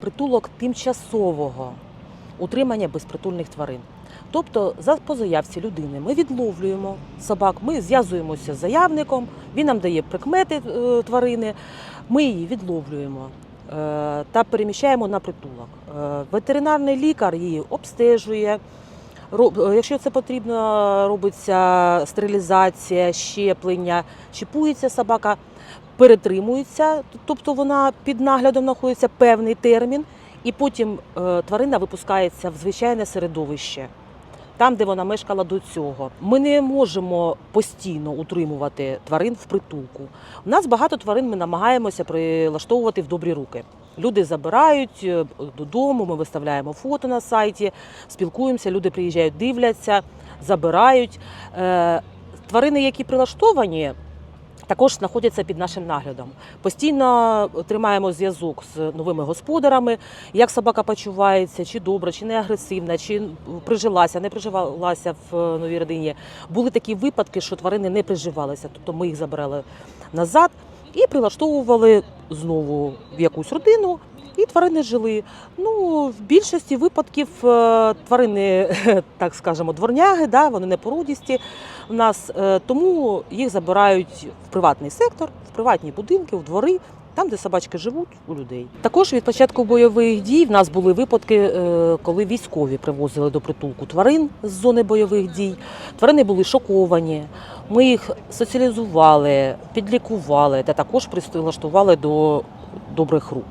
Притулок тимчасового утримання безпритульних тварин. Тобто, за по заявці людини ми відловлюємо собак, ми зв'язуємося з заявником, він нам дає прикмети е, тварини, ми її відловлюємо е, та переміщаємо на притулок. Е, Ветеринарний лікар її обстежує. Якщо це потрібно, робиться стерилізація, щеплення, чіпується собака, перетримується, тобто вона під наглядом знаходиться певний термін, і потім е, тварина випускається в звичайне середовище. Там, де вона мешкала до цього, ми не можемо постійно утримувати тварин в притулку. У нас багато тварин ми намагаємося прилаштовувати в добрі руки. Люди забирають е, додому, ми виставляємо фото на сайті, спілкуємося, люди приїжджають, дивляться, забирають. Е, Тварини, які прилаштовані, також знаходяться під нашим наглядом. Постійно тримаємо зв'язок з новими господарами, як собака почувається, чи добре, чи не агресивна, чи прижилася, не приживалася в е, новій родині. Були такі випадки, що тварини не приживалися, тобто ми їх забрали назад і прилаштовували знову в якусь родину. І тварини жили. Ну, в більшості випадків е, тварини, так скажемо, дворняги, да, вони не породісті в нас, е, тому їх забирають в приватний сектор, в приватні будинки, в двори. Там, де собачки живуть у людей, також від початку бойових дій в нас були випадки, е, коли військові привозили до притулку тварин з зони бойових дій. Тварини були шоковані. Ми їх соціалізували, підлікували та також прилаштували до добрих рук.